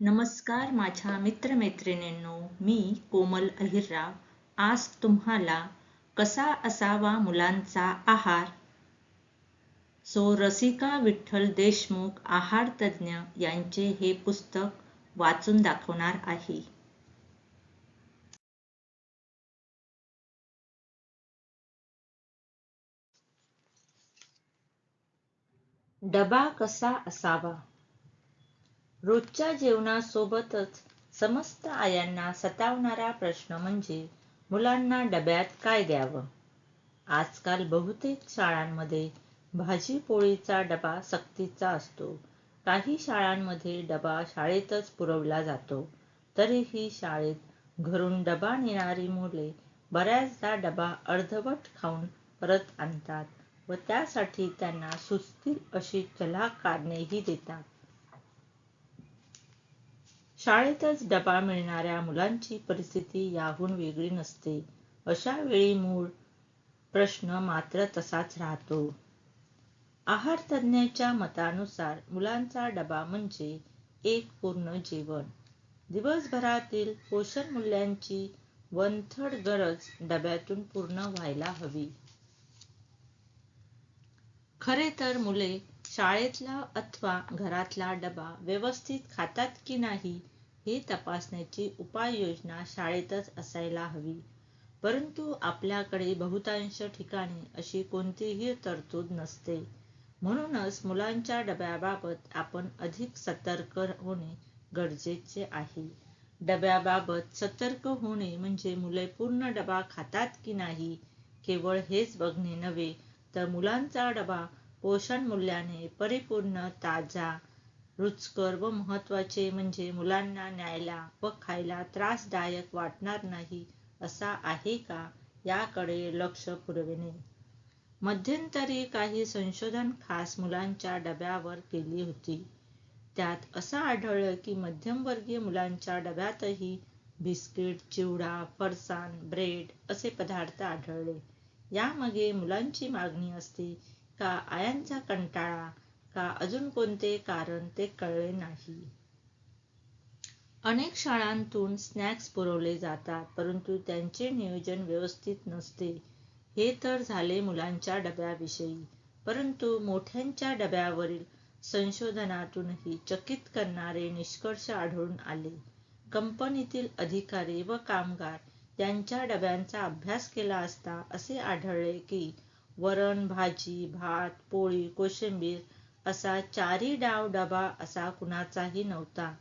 नमस्कार माझ्या मित्रमैत्रिणींनो मी कोमल अहिरराव. आज तुम्हाला कसा असावा मुलांचा आहार? सो रसिका विठ्ठल देशमुख आहार तज्ज्ञ यांचे हे पुस्तक वाचून दाखवणार आहे. डबा कसा असावा? रोजच्या जेवणासोबतच समस्त आयांना सतावणारा प्रश्न म्हणजे मुलांना डब्यात काय द्यावं? आजकाल बहुतेक शाळांमध्ये भाजी पोळीचा डबा सक्तीचा असतो. काही शाळांमध्ये डबा शाळेतच पुरवला जातो. तरीही शाळेत घरून डबा नेणारी मुले बऱ्याचदा डबा अर्धवट खाऊन परत आणतात व त्यासाठी त्यांना सुचतील अशी चला काढणेही देतात. शाळेतच डबा मिळणाऱ्या मुलांची परिस्थिती याहून वेगळी नसते. अशा वेळी मूळ प्रश्न मात्र तसाच राहतो. आहार तज्ज्ञाच्या मतानुसार मुलांचा डबा म्हणजे एक पूर्ण जेवण. दिवसभरातील पोषण मूल्यांची वनथड गरज डब्यातून पूर्ण व्हायला हवी. खरे तर मुले शाळेतला अथवा घरातला डबा व्यवस्थित खातात की नाही हे तपासण्याची उपाययोजना शाळेतच असायला हवी. परंतु आपल्याकडे बहुतांश ठिकाणी अशी कोणतीही तरतूद नसते. म्हणूनच मुलांच्या डब्याबाबत आपण अधिक सतर्क होणे गरजेचे आहे. डब्याबाबत सतर्क होणे म्हणजे मुले पूर्ण डबा खातात की नाही केवळ हेच बघणे नव्हे तर मुलांचा डबा पोषण मूल्याने परिपूर्ण ताजा रुचकर व महत्त्वाचे म्हणजे मुलांना न्यायला व खायला त्रासदायक वाटणार नाही असा आहे का याकडे लक्ष पुरविणे मध्यंतरी काही संशोधन खास मुलांच्या डब्यावर केली होती. त्यात असं आढळलं की मध्यमवर्गीय मुलांच्या डब्यातही बिस्किट चिवडा फरसाण ब्रेड असे पदार्थ आढळले. यामागे मुलांची मागणी असते का आयांचा कंटाळा का अजून कोणते कारण ते कळले नाही. अनेक शाळांतून स्नॅक्स पुरवले जातात परंतु त्यांचे नियोजन व्यवस्थित नसते. हे तर झाले मुलांच्या डब्याविषयी परंतु मोठ्यांच्या डब्यावरील संशोधनातूनही चकित करणारे निष्कर्ष आढळून आले. कंपनीतील अधिकारी व कामगार यांच्या डब्यांचा अभ्यास केला असता असे आढळले की वरण भाजी भात पोळी कोशिंबीर असा चारी डाव डबा असा कुणाचाही नव्हता.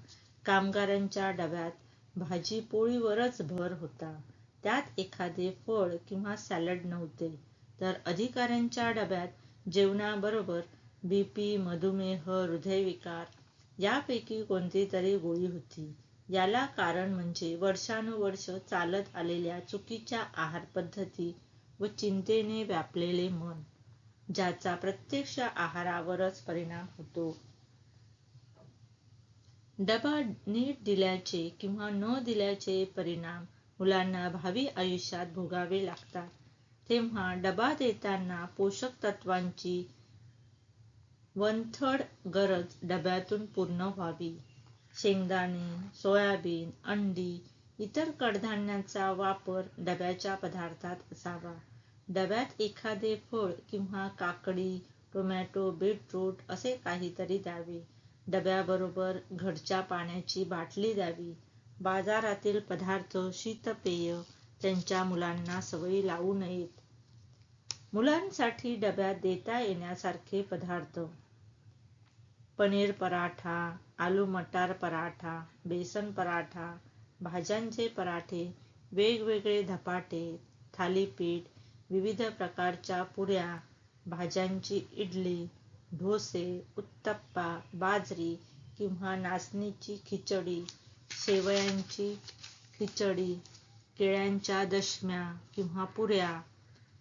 कामगारांच्या डब्यात भाजी पोळीवरच भर होता. त्यात एखादे फळ किंवा सॅलड नव्हते. तर अधिकाऱ्यांच्या डब्यात जेवणाबरोबर बीपी मधुमेह हृदयविकार यापैकी कोणती तरी गोळी होती. याला कारण म्हणजे वर्षानुवर्ष चालत आलेल्या चुकीच्या आहार पद्धती व चिंतेने व्यापलेले मन ज्याचा प्रत्यक्ष आहारावरच परिणाम होतो. डबा नीट दिल्याचे किंवा न दिल्याचे परिणाम मुलांना भावी आयुष्यात भोगावे लागतात. तेव्हा डबा देताना पोषक तत्वांची वनथड गरज डब्यातून पूर्ण व्हावी. शेंगदाणे सोयाबीन अंडी इतर कडधान्यांचा वापर डब्याच्या पदार्थात असावा. डब्यात एखादे फळ किंवा काकडी टोमॅटो बीटरूट असे काहीतरी द्यावे. डब्याबरोबर घरच्या पाण्याची बाटली द्यावी. बाजारातील पदार्थ शीतपेय त्यांच्या मुलांना सवयी लावू नयेत. मुलांसाठी डब्यात देता येण्यासारखे पदार्थ. पनीर पराठा आलू मटार पराठा बेसन पराठा भाज्यांचे पराठे वेगवेगळे धपाटे थालीपीठ विविध प्रकारच्या पुऱ्या भाज्यांची इडली डोसे उत्तप्पा बाजरी किंवा नाचणीची खिचडी शेवयांची खिचडी केळ्यांच्या दशम्या किंवा पुऱ्या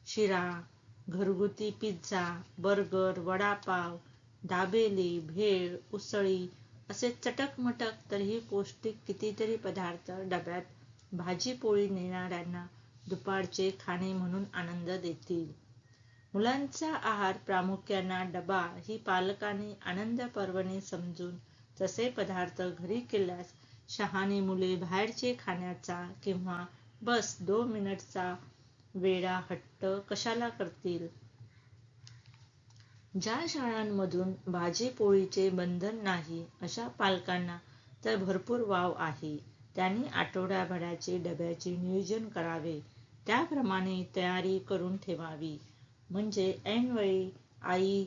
शिरा घरगुती पिझ्झा बर्गर वडापाव दाबेली भेळ उसळी असे चटकमटक तरीही पौष्टिक कितीतरी पदार्थ डब्यात भाजी पोळी नेणाऱ्यांना दुपारचे खाणे म्हणून आनंद देतील. मुलांचा आहार प्रामुख्याने डबा ही पालकांनी आनंद पर्वणी समजून तसे पदार्थ घरी केल्यास शहाणी मुले बाहेरचे खाण्याचा किंवा बस दोन मिनिटचा वेडा हट्ट कशाला करतील? ज्या शाळांमधून भाजी पोळीचे बंधन नाही अशा पालकांना तर भरपूर वाव आहे. त्यांनी आठवड्याभराचे डब्याचे नियोजन करावे. त्याप्रमाणे तयारी करून ठेवावी. म्हणजे ऐनवेळी आई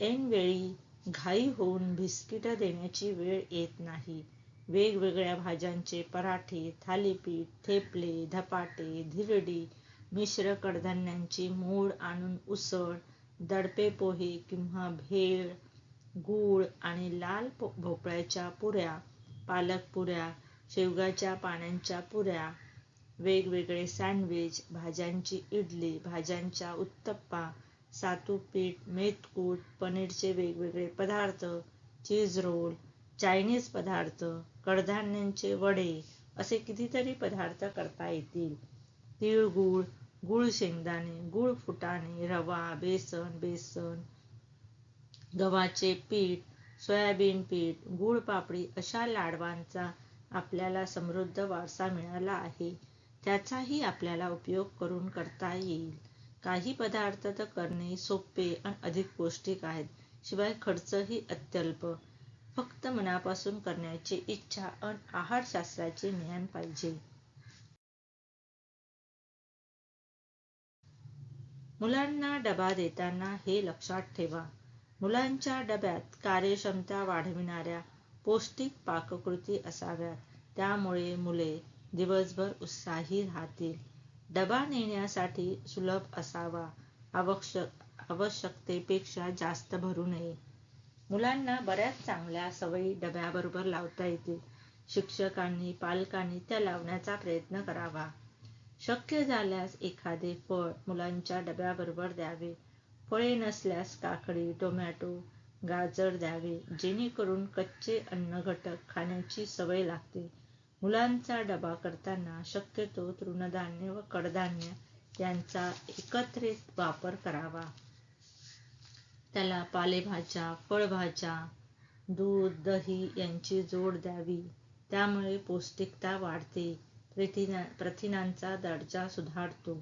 ऐनवेळी घाई होऊन बिस्किटं देण्याची वेळ येत नाही. वेगवेगळ्या भाज्यांचे पराठे थालीपीठ थेपले धपाटे धिरडी मिश्र कडधान्यांची मोड आणून उसळ दडपे पोहे किंवा भेळ गूळ आणि लाल भोपळ्याच्या पुऱ्या पालक पुऱ्या शेवगाच्या पाण्यांच्या पुऱ्या वेगवेगळे सँडविच भाज्यांची इडली भाज्यांच्या उत्तप्पा सातू पीठ मेथकूट पनीरचे वेगवेगळे पदार्थ चीज रोल चायनीज पदार्थ कडधान्यांचे वडे असे कितीतरी पदार्थ करता येतील. तिळगूळ गुळ शेंगदाणे गुळ फुटाणे रवा बेसन बेसन गव्हाचे पीठ सोयाबीन पीठ गुळ पापडी अशा लाडवांचा आपल्याला समृद्ध वारसा मिळाला आहे. त्याचाही आपल्याला उपयोग करून करता येईल. काही पदार्थ तर करणे सोपे आणि अधिक पौष्टिक आहेत. शिवाय खर्चही अत्यल्प. फक्त मनापासून करण्याची इच्छा आणि आहारशास्त्राचे ज्ञान पाहिजे. मुलांना डबा देताना हे लक्षात ठेवा. मुलांच्या डब्यात कार्यक्षमता वाढविणाऱ्या पौष्टिक पाककृती असाव्यात. त्यामुळे मुले दिवसभर उत्साही राहतील. डबा नेण्यासाठी सुलभ असावा. आवश्यक आवश्यकतेपेक्षा जास्त भरू नये. मुलांना बऱ्याच चांगल्या सवयी डब्याबरोबर लावता येतील. शिक्षकांनी पालकांनी त्या लावण्याचा प्रयत्न करावा. शक्य झाल्यास एखादे फळ मुलांच्या डब्याबरोबर द्यावे. फळे नसल्यास काकडी टोमॅटो गाजर द्यावे. जेणेकरून कच्चे अन्न घटक खाण्याची सवय लागते. मुलांचा डबा करताना शक्यतो तृणधान्य व कडधान्य यांचा एकत्रित वापर करावा. त्याला पालेभाज्या फळभाज्या दूध दही यांची जोड द्यावी. त्यामुळे पौष्टिकता वाढते. प्रथिना प्रथिनांचा दर्जा सुधारतो.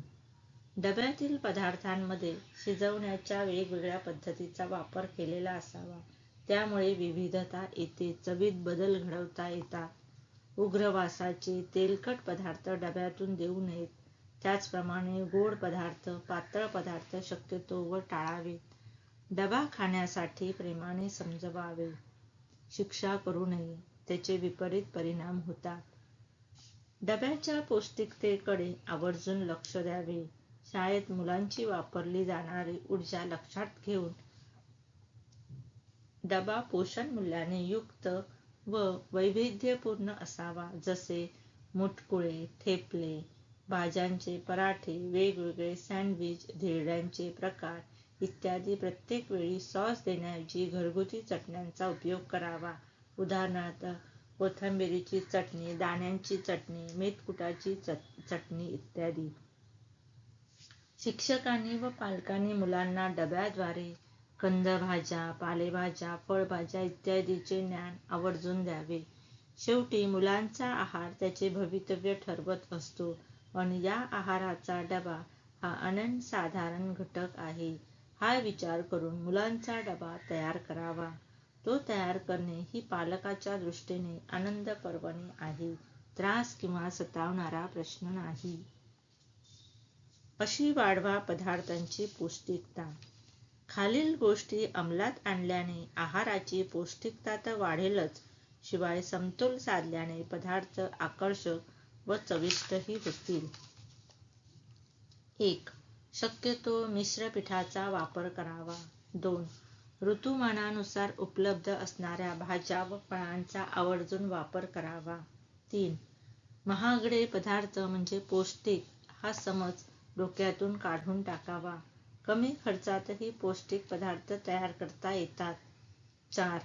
डब्यातील पदार्थांमध्ये शिजवण्याच्या वेगवेगळ्या पद्धतीचा वापर केलेला असावा. त्यामुळे विविधता येते चवीत बदल घडवता येतात. उग्रवासाचे तेलकट पदार्थ डब्यातून देऊ नयेत. त्याचप्रमाणे गोड पदार्थ पातळ पदार्थ शक्यतो व टाळावेत. डबा खाण्यासाठी प्रेमाने समजवावे. शिक्षा करू नये त्याचे विपरीत परिणाम होतात. डब्याच्या पौष्टिकतेकडे आवर्जून लक्ष द्यावे. शाळेत मुलांची वापरली जाणारी ऊर्जा लक्षात घेऊन डबा पोषण मूल्याने युक्त व वैविध्यपूर्ण असावा. जसे मुटकुळे थेपले भाज्यांचे पराठे वेगवेगळे सँडविच धिरड्यांचे प्रकार इत्यादी प्रत्येक वेळी सॉस देण्याऐवजी घरगुती चटण्यांचा उपयोग करावा. उदाहरणार्थ कोथिंबिरीची चटणी दाण्यांची चटणी मेथकुटाची चटणी इत्यादी. शिक्षकांनी व पालकांनी मुलांना डब्याद्वारे कंदभाज्या पालेभाज्या फळभाज्या इत्यादीचे ज्ञान आवर्जून द्यावे. शेवटी मुलांचा आहार त्याचे भवितव्य ठरवत असतो पण या आहाराचा डबा हा अनन्यसाधारण घटक आहे. हा विचार करून मुलांचा डबा तयार करावा. तो तयार करणे ही पालकाच्या दृष्टीने आनंद पर्वणी आहे. त्रास किंवा सतावणारा प्रश्न नाही. अशी वाढवा पदार्थांची पौष्टिकता. खालील गोष्टी अंमलात आणल्याने आहाराची पौष्टिकता तर वाढेलच शिवाय समतोल साधल्याने पदार्थ आकर्षक व चविष्टही होतील. एक शक्यतो मिश्र पिठाचा वापर करावा. दोन ऋतुमानानुसार उपलब्ध असणाऱ्या भाज्या व फळांचा आवर्जून वापर करावा. तीन महागडे पदार्थ म्हणजे पौष्टिक हा समज डोक्यातून काढून टाकावा. कमी खर्चातही पौष्टिक पदार्थ तयार करता येतात. चार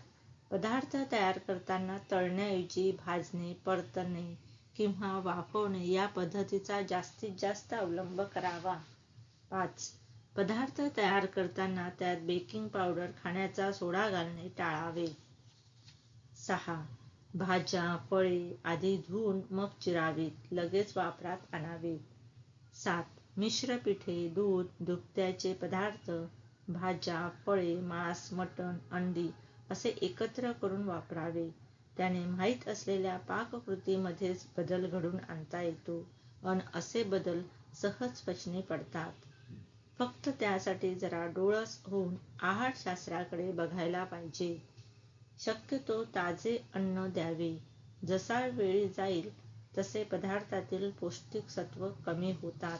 पदार्थ तयार करताना तळण्याऐवजी भाजणे परतणे किंवा वाफवणे या पद्धतीचा जास्तीत जास्त अवलंब करावा. पाच पदार्थ तयार करताना त्यात बेकिंग पावडर खाण्याचा सोडा घालणे टाळावे. सहा. भाज्या फळे आधी धुवून मग चिरावीत. लगेच वापरात आणावीत सात. मिश्र पिठे दूध दुभत्याचे पदार्थ भाज्या फळे मांस मटण अंडी असे एकत्र करून वापरावे. त्याने माहीत असलेल्या पाककृतीमध्येच बदल घडून आणता येतो. अन असे बदल सहज पचनी पडतात. फक्त त्यासाठी जरा डोळस होऊन आहारशास्त्राकडे बघायला पाहिजे. शक्यतो ताजे अन्न द्यावे. जसा वेळ जाईल तसे पदार्थातील पौष्टिक सत्व कमी होतात.